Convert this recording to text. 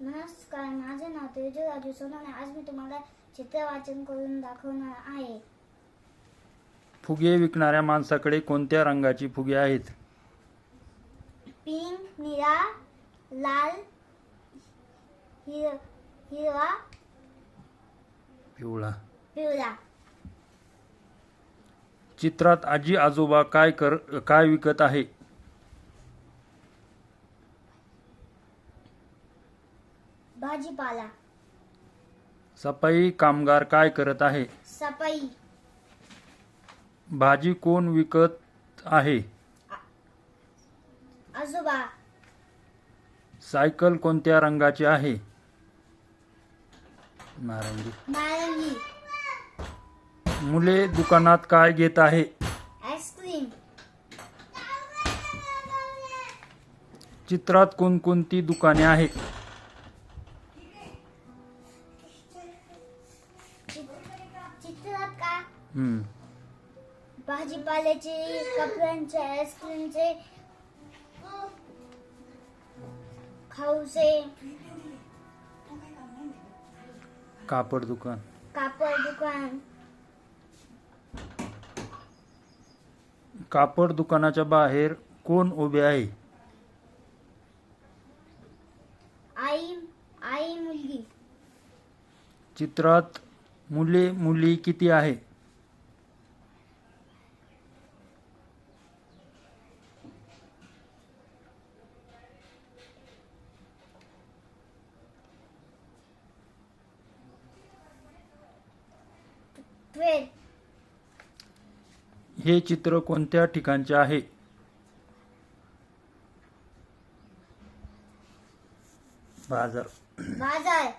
नमस्कार माझे नाव तेजू राजू सोनवणे. आज मी तुम्हाला चित्र वाचन करून दाखवणार आहे. फुगे विकणाऱ्या माणसाकडे कोणत्या रंगाची फुगे आहेत? पिंक निळा लाल हिर हिरवा पिवळा. पिवळा. चित्रात आजी आजोबा काय कर काय विकत आहे? भाजीपाला. सफाई कामगार काय करत आहे? सफाई. भाजी कोण विकत आहे? आजोबा. सायकल कोणत्या रंगाची आहे? नारंगी. नारंगी. मुले दुकानात काय घेत आहे? आईस्क्रीम. चित्रात कोणकोणती दुकाने आहेत? का? हम्म. भाजीपाल्याचे कपड्यांचे आईस्क्रीमचे खाऊचे. कापड दुकान. कापड दुकान. कापड दुकानाच्या बाहेर कोण उभे आहे? आई आई मुलगी. चित्रात मुले मुली किती आहे? हे चित्र कोणत्या ठिकाणचे आहे? बाजार. बाजार.